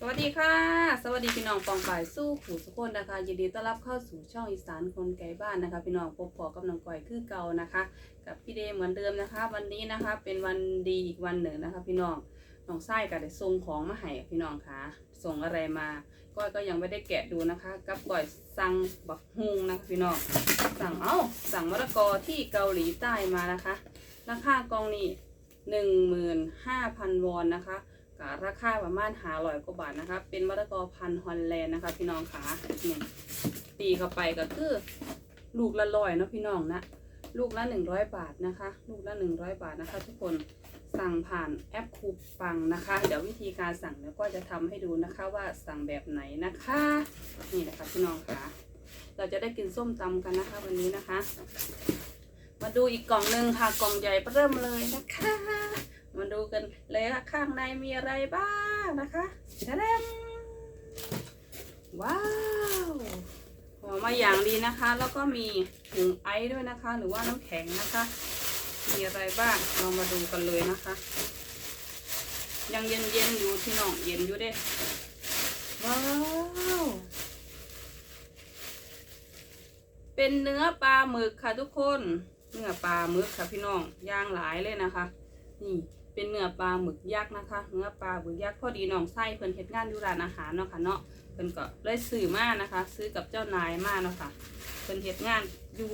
สวัสดีค่ะ สวัสดีพี่น้องปองฝ่ายสู้ขู่สุกคนนะคะยินดีต้อนรับเข้าสู่ช่องอีสานคนไกลบ้านนะคะ พี่น้องพบพอกับน้องก้อยคือเก่านะคะ กับพี่เดย์เหมือนเดิมนะคะ วันนี้นะคะเป็นวันดีอีกวันหนึ่งนะคะ พี่น้องน้องไส้ก็ได้ส่งของมาให้พี่น้องค่ะส่งอะไรมาก้อยก็ยังไม่ได้แกะดูนะคะ กับก้อยสั่งบักฮุงนะคะพี่น้องสั่งเอ้าสั่งมะละกอที่เกาหลีใต้มานะคะราคากองนี้หนึ่งหมื่นห้าพันวอนนะคะ กับราคาประมาณหาร้อยกว่าบาทนะคะ เป็นมะละกอพันธุ์ฮอลแลนด์นะคะ พี่น้องค่ะเนี่ยตีเข้าไปก็คือ ลูกละร้อยเนาะพี่น้องนะ ลูกละหนึ่งร้อยบาทนะคะ ลูกละหนึ่งร้อยบาทนะคะ ทุกคนสั่งผ่านแอปคูปังนะคะ เดี๋ยววิธีการสั่งเดี๋ยวก็จะทำให้ดูนะคะว่าสั่งแบบไหนนะคะ นี่นะคะพี่น้องค่ะเราจะได้กินส้มตำกันนะคะ วันนี้นะคะ มาดูอีกกล่องหนึ่งค่ะ กล่องใหญ่เริ่มเลยนะคะ ดูกันเลยว่าข้างในมีอะไรบ้างนะคะแดมว้าวห่อมาอย่างดีนะคะ แล้วก็มีถุงไอซ์ด้วยนะคะ หรือว่าน้ำแข็งนะคะ มีอะไรบ้างเรามาดูกันเลยนะคะ ยังเย็นเย็นๆอยู่ที่น้องเย็นอยู่เด้ว้าวเป็นเนื้อปลาหมึกค่ะทุกคน เนื้อปลาหมึกค่ะพี่น้องย่างหลายเลยนะคะ นี่ เป็นเนื้อปลาหมึกยักษ์นะคะ เนื้อปลาหมึกยักษ์พอดีน้องไส้เพิ่นเฮ็ดงานอยู่ร้านอาหารเนาะค่ะเนาะเพิ่นก็เลยซื้อมานะคะ ซื้อกับเจ้านายมาเนาะค่ะเพิ่นเฮ็ดงานอยู่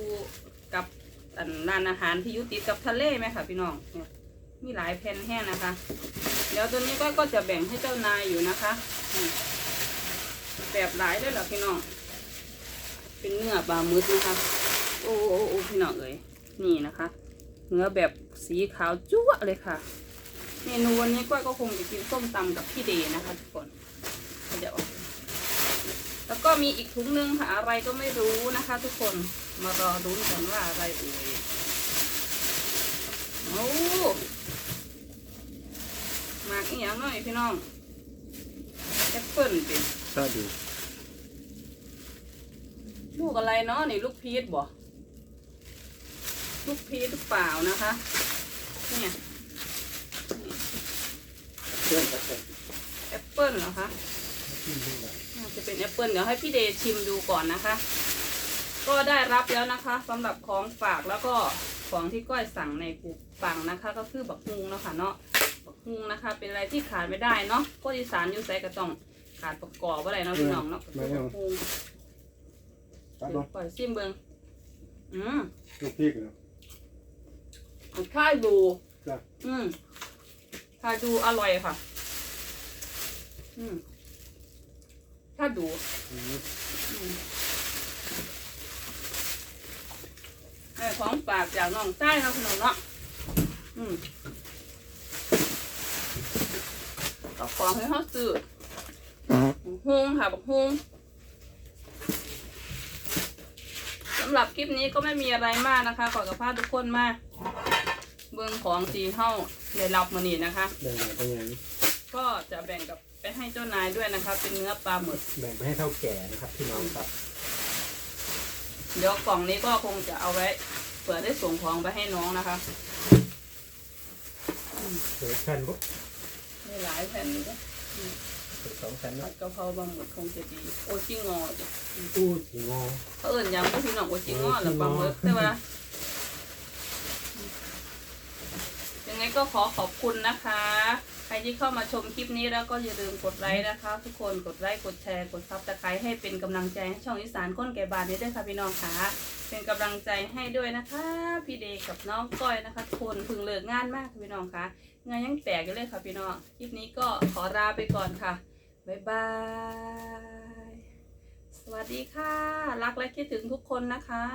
กับอันร้านอาหารที่อยู่ติดกับทะเลไหมค่ะพี่น้องเนี่ยมีหลายแผ่นแห้งนะคะ เดี๋ยวตัวนี้ก็ก็จะแบ่งให้เจ้านายอยู่นะคะ แบบหลายด้วยเหรอพี่น้อง เป็นเนื้อปลาหมึกนะคะ โอ้โอ้โอ้พี่น้องเอ๋ยนี่นะคะ เนื้อแบบสีขาวจั๊วะเลยค่ะ เมนูวันนี้ก้อยก็คงจะกินส้มตำกับพี่เดนะคะทุกคนเดี๋ยวแล้วก็มีอีกถุงนึงค่ะอะไรก็ไม่รู้นะคะ ทุกคนมารอรุ้นกันว่าอะไรเอ่ยโอ้หมากอีกอย่างหน่อยพี่น้องแอปเปิ้ลดิสวัสดีลูกอะไรเนาะนี่ลูกพีชบ่ลูกพีชหรือเปล่านะคะ เนี่ย เพื่อนกับผมแอปเปิลเหรอคะน่าจะเป็นแอปเปิลเดี๋ยวให้พี่เดย์ชิมดูก่อนนะคะ ก็ได้รับแล้วนะคะสำหรับของฝากแล้วก็ของที่ก้อยสั่งในปูปังนะคะ ก็คือบักฮุงเนาะค่ะเนาะบักฮุงนะคะ เป็นอะไรที่ขาดไม่ได้เนาะก็อีสานอยู่ใส่กระต้องขาดประกอบอะไรเนาะพี่น้องเนาะก็คือบักฮุงตัดเดี๋ยวเนาะปล่อยซิมเบิงอืมลูกพี่กันเนาะข้าวดูจ้ะ อืม ข้าวดูอร่อยค่ะ อืมข้าวดูอืมอืมไอ้ของฝากจากน้องใต้เนาะขนมเนาะอืมกับของให้เขาซื้อฮุงค่ะบักฮุงสำหรับคลิปนี้ก็ไม่มีอะไรมากนะคะ ขอกับพาทุกคนมา เบื้องของสีเท่า ได้รับมานี่นะคะแบ่งไปยังก็จะแบ่งกับไปให้เจ้านายด้วยนะคะ เป็นเนื้อปลาหมึก แบ่งไปให้เท่าแก่นะครับพี่น้องครับ เดี๋ยวกล่องนี้ก็คงจะเอาไว้เผื่อได้ส่งของไปให้น้องนะคะเดี๋ยวแผ่นปุ๊บมีหลายแผ่นเลยสองแผ่นผันะดกะเพราปลาหมึกคงจะดี โอชิงอจ้ะอู้สีงอ เขาเอิ่นยำก็พี่น้องโอชิงอหรือปลาหมึกโอชิงอใช่ปะยังไง ก็ขอขอบคุณนะคะ ใครที่เข้ามาชมคลิปนี้แล้วก็อย่าลืมกดไลค์นะคะ ทุกคนกดไลค์กดแชร์กดซับสไครต์ให้เป็นกำลังใจให้ช่องอีสานก้นแก่บานนี้ด้วยค่ะพี่น้องค่ะเป็นกำลังใจให้ด้วยนะคะ พี่เดกับน้องก้อยนะคะทุกคนพึงเลิกงานมากค่ะพี่น้องค่ะงานยังแตกอยู่เลยค่ะพี่น้องคลิปนี้ก็ขอลาไปก่อนค่ะบ๊ายบายสวัสดีค่ะ รักและคิดถึงทุกคนนะคะ